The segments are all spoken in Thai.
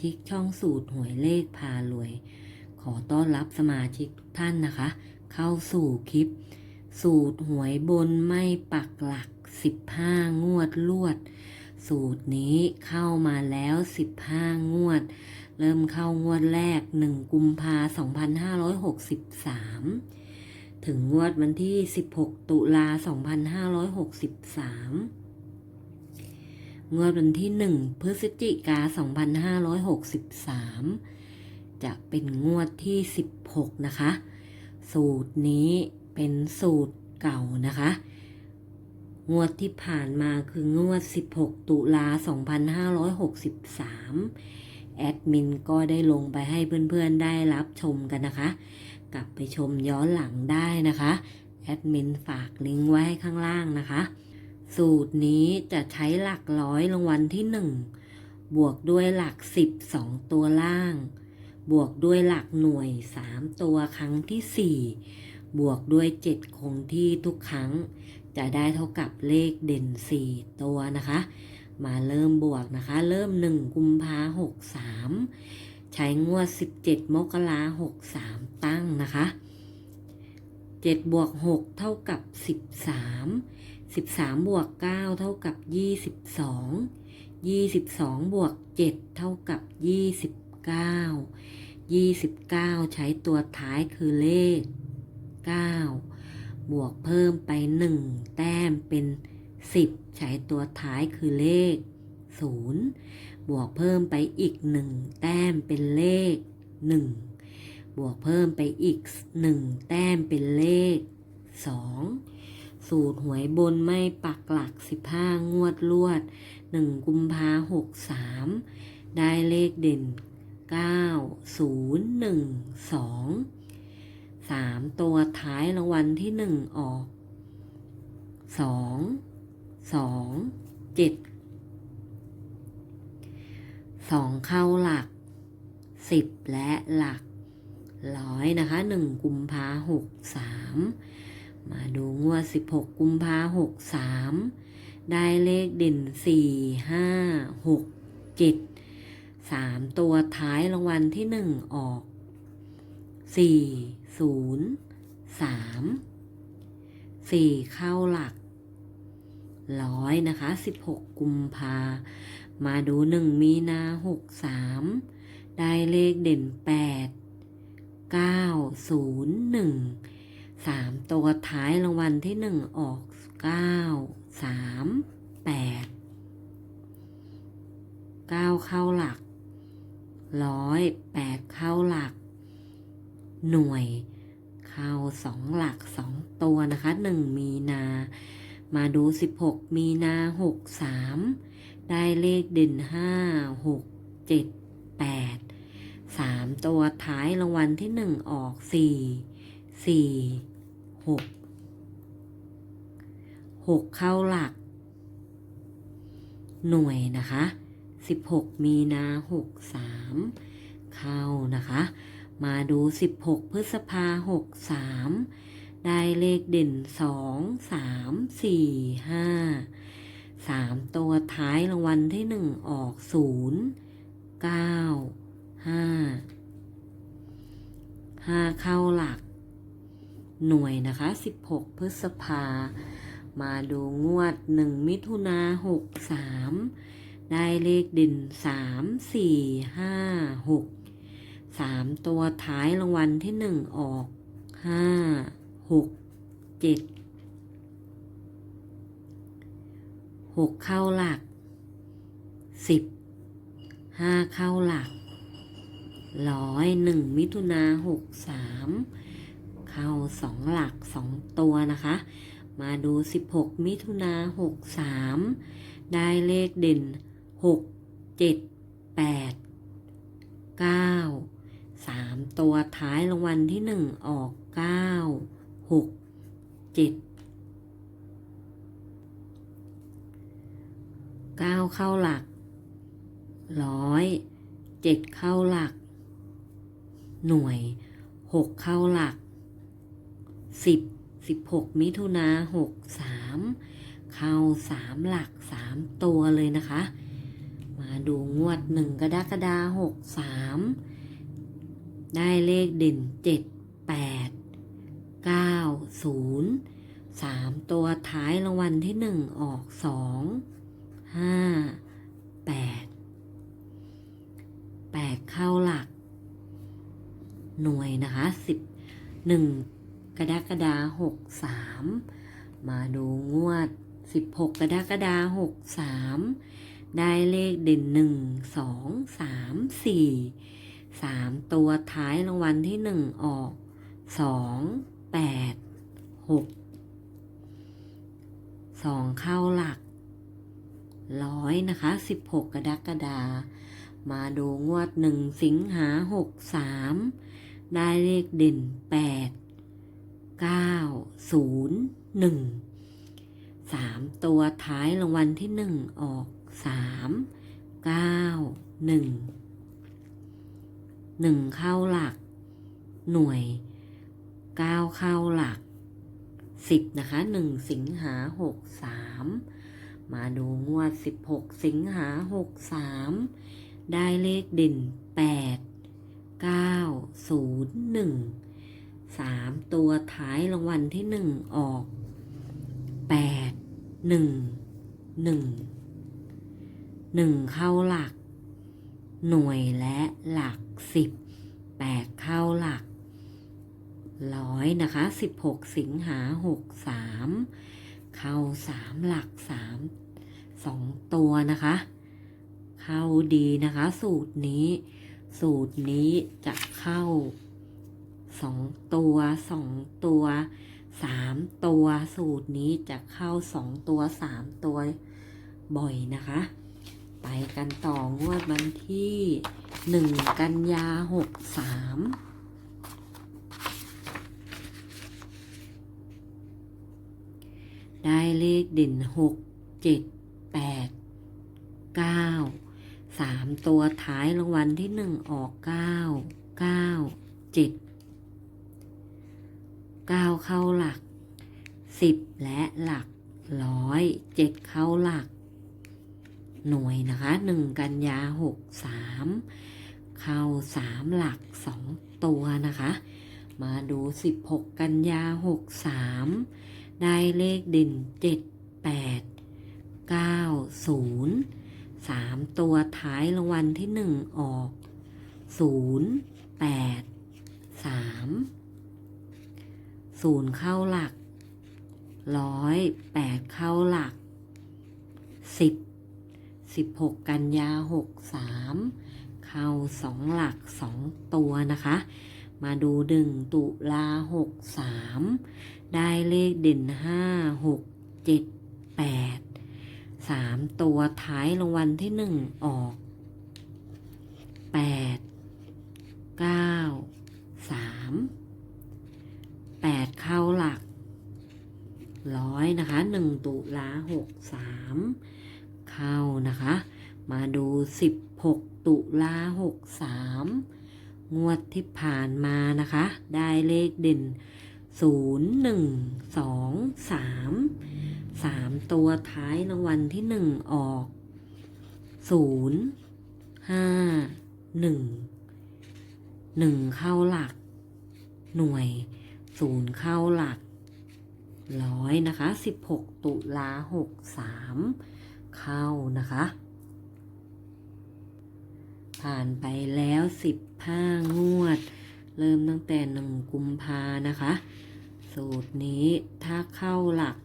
ชิกช่องสูตรหวยเลขพารวย ขอต้อนรับสมาชิกทุกท่านนะคะ เข้าสู่คลิป สูตรหวยบนไม่ปักหลัก 15 งวดลวด สูตรนี้เข้ามาแล้ว 15 งวด เริ่มเข้างวดแรก 1 กุมภา2563 ถึงงวดวันที่ 16 ตุลา2563 งวดวันที่ 1 พฤศจิกา 2563 จะเป็นงวดที่ 16 นะคะ สูตรนี้เป็นสูตรเก่านะคะ งวดที่ผ่านมาคืองวด 16 ตุลา 2563 แอดมินก็ได้ลงไปให้เพื่อนๆได้รับชมกันนะคะ กลับไปชมย้อนหลังได้นะคะ แอดมินฝากลิงก์ไว้ให้ข้างล่างนะคะ สูตรนี้จะใช้หลักร้อยรางวัลที่1บวกด้วยหลัก10 2ตัวล่าง บวกด้วยหลักหน่วย3ตัวครั้งที่4บวกด้วย7คงที่ทุกครั้ง จะได้เท่ากับเลขเด่น4ตัวนะคะ มาเริ่มบวกนะคะ เริ่ม1กุมภาหกสามใช้งวด17มกราหกสามตั้งนะคะ7บวก6เท่ากับ13 13 บวก 9 เท่ากับ 22 22 บวก 7 เท่ากับ 29 29 ใช้ตัวท้ายคือเลข 9 บวกเพิ่มไป 1 แต้มเป็น 10 ใช้ตัวท้ายคือเลข 0 บวกเพิ่มไปอีก 1 แต้มเป็นเลข 1 บวกเพิ่มไปอีก 1 แต้มเป็นเลข 2 สูตรหวยบนไม่ปักหลัก 15 งวดลวด 1 กุมภาหกสามได้เลขเด่น 9 0 1 2 3 ตัวท้ายรางวัลที่ 1 ออก 2 2 7 2 เข้าหลัก 10 และหลักร้อยนะคะ 1 กุมภาหกสาม มาดูงวด 16 กุมภาหกสามได้เลขเด่น 4 5 6 7 3 ตัวท้ายรางวัลที่ 1 ออก 4 0 3 4 เข้าหลักร้อยนะคะ 16 กุมภา มาดู 1 มีนาหกสามได้เลขเด่น 8 9 0 1 3ตัวท้ายรางวัลที่1ออก9 3 8 9เข้าหลักร้อยแปดเข้าหลัก หน่วย เข้าสองหลักสองตัวนะคะ1มีนา มาดู16มีนาหกสามได้เลขเด่นห้าหกเจ็ดแปดสามตัวท้ายรางวัลที่หนึ่งออกสี่สี่ หกหกเข้าหลัก หน่วยนะคะ16มีนาหกสามเข้านะคะ มาดู16พฤษภาหกสามได้เลขเด่นสองสามสี่ห้าสามตัวท้ายรางวัลที่หนึ่งออกศูนย์เก้าห้าห้าเข้าหลัก หน่วยนะคะ 16 พฤษภา มาดูงวด 1 มิถุนาหกสามได้เลขเด่นสามสี่ห้าหกสามตัวท้ายรางวัลที่หนึ่งออกห้าหกเจ็ดหกเข้าหลักสิบห้าเข้าหลักร้อยหนึ่งมิถุนาหกสาม เข้าสองหลักสองตัวนะคะ มาดูสิบหกมิถุนาหกสามได้เลขเด่นหกเจ็ดแปดเก้าสามตัวท้ายรางวัลที่หนึ่งออกเก้าหกเจ็ดเก้าเข้าหลักร้อยเจ็ดเข้าหลัก หน่วยหกเข้าหลัก สิบสิบหกมิถุนาหกสามเข้าสามหลักสามตัวเลยนะคะ มาดูงวดหนึ่งกระดากระดาหกสามได้เลขเด่นเจ็ดแปดเก้าศูนย์สามตัวท้ายรางวัลที่หนึ่งออกสองห้าแปดแปดเข้าหลัก หน่วยนะคะสิบหนึ่ง กระดากระดาหกสามมาดูงวดสิบหกกระดากระดาหกสามได้เลขเด่นหนึ่งสองสามสี่สามตัวท้ายรางวัลที่หนึ่งออกสองแปดหกสองเข้าหลักร้อยนะคะสิบหกกระดกระดามาดูงวดหนึ่งสิงหาหกสามได้เลขเด่นแปดเก้าศูนย์หนึ่งสามตัวท้ายรางวัลที่หนึ่งออกสามเก้าหนึ่งหนึ่งเข้าหลัก หน่วยเก้าเข้าหลักสิบนะคะหนึ่งสิงหาหกสามมาดูงวดสิบหกสิงหาหกสามได้เลขเด่นแปดเก้าศูนย์หนึ่งสามตัวท้ายรางวัลที่หนึ่งออกแปดหนึ่งหนึ่งหนึ่งเข้าหลัก หน่วยและหลักสิบแปดเข้าหลักร้อยนะคะสิบหกสิงหาหกสามเข้าสามหลักสามสองตัวนะคะ เข้าดีนะคะ สูตรนี้ สูตรนี้จะเข้า สองตัวสองตัวสามตัวสูตรนี้จะเข้าสองตัวสามตัวบ่อยนะคะ ไปกันต่องวดวันที่หนึ่งกันยาหกสามได้เลขเด่นหกเจ็ดแปดเก้าสามตัวท้ายรางวัลที่หนึ่งออกเก้าเก้าเจ็ด ก้าเข้าหลักสิบและหลักร้อยเจ็ดเข้าหลัก หน่วยนะคะหนึ่งกันยาหกสามเข้าสามหลักสองตัวนะคะ มาดูสิบหกกันยาหกสามได้เลขเด่นเจ็ดแปดเก้าศูนย์สามตัวท้ายรางวัลที่หนึ่งออกศูนย์แปดสาม ศูนย์เข้าหลักร้อยแปดเข้าหลักสิบสิบหกกันยาหกสามเข้าสองหลักสองตัวนะคะ มาดูดึงตุลาหกสามได้เลขเด่นห้าหกเจ็ดแปดสามตัวท้ายรางวัลที่หนึ่งออกแปดเก้าสาม แปดเข้าหลักร้อยนะคะหนึ่งตุลาหกสามเข้านะคะ มาดูสิบหกตุลาหกสามงวดที่ผ่านมานะคะ ได้เลขเด่นศูนย์หนึ่งสองสามสามตัวท้ายรางวัลที่หนึ่งออกศูนย์ห้าหนึ่งหนึ่งเข้าหลักหน่วย ศูนย์เข้าหลักร้อยนะคะสิบหกตุลาหกสามเข้านะคะ ผ่านไปแล้วสิบห้างวด เริ่มตั้งแต่หนึ่งกุมภานะคะ สูตรนี้ถ้าเข้าหลัก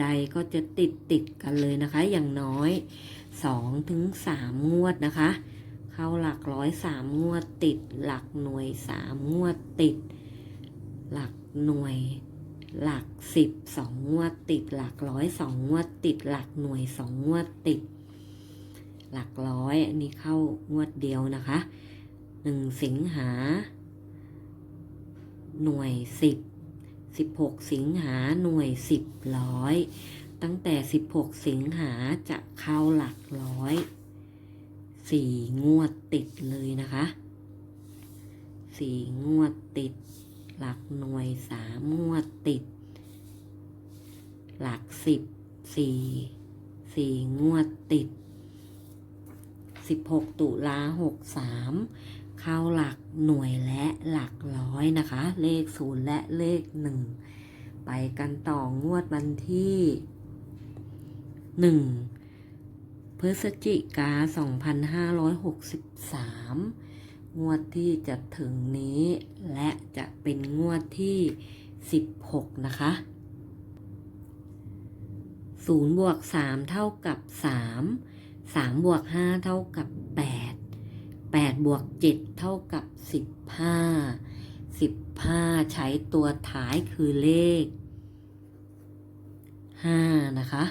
ใดก็จะติดติดกันเลยนะคะ อย่างน้อยสองถึงสามงวดนะคะ เข้าหลักร้อยสามงวดติด หลักหน่วยสามงวดติด หลักหน่วย หลักสิบสองงวดติด หลักร้อยสองงวดติด หลักหน่วยสองงวดติด หลักร้อยอันนี้เข้างวดเดียวนะคะหนึ่งสิงหา หน่วยสิบสิบหกสิงหาหน่วยสิบร้อยตั้งแต่สิบหกสิงหาจะเข้าหลักร้อยสี่งวดติดเลยนะคะสี่งวดติด หลักหน่วยสามงวดติด หลักสิบสี่สี่งวดติด 16 ตุลา63 เข้าหลักหน่วยและหลักร้อยนะคะ เลข0และเลข1ไปกันต่องวดวันที่1พฤศจิกา 2563 งวดที่จะถึงนี้ และจะเป็นงวดที่ 16 นะคะ0บวก3เท่ากับ 3 3 บวก 5 เท่ากับ 8 8 บวก 7 เท่ากับ 15 15 ใช้ตัวท้ายคือเลข 5 นะคะ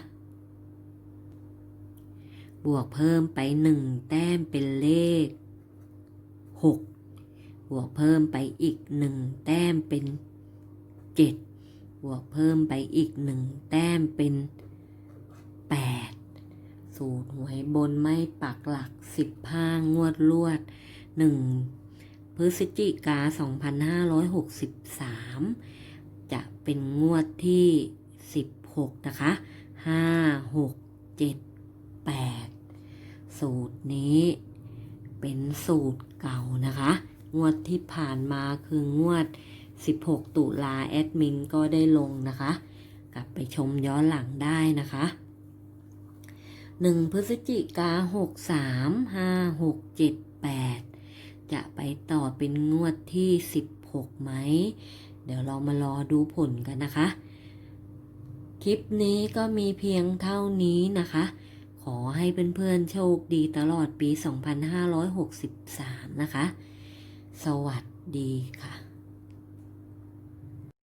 บวกเพิ่มไป 1 แต้มเป็นเลข 6 บวกเพิ่มไปอีก 1 แต้มเป็น 7 บวกเพิ่มไปอีก 1 แต้มเป็น 8 สูตรหวยบนไม่ปักหลัก 15 งวดลวด 1 พฤศจิกา 2563 จะเป็นงวดที่ 16 นะคะ 5 6 7 8 สูตรนี้ เป็นสูตรเก่านะคะ งวดที่ผ่านมาคืองวด 16 ตุลาแอดมินก็ได้ลงนะคะ กลับไปชมย้อนหลังได้นะคะ 1 พฤศจิกา 63 5 6 7 8 จะไปต่อเป็นงวดที่ 16 ไหม เดี๋ยวเรามารอดูผลกันนะคะ คลิปนี้ก็มีเพียงเท่านี้นะคะ อให้เพื่อนๆโชคดีตลอดปี 2563 นะคะ สวัสดีค่ะ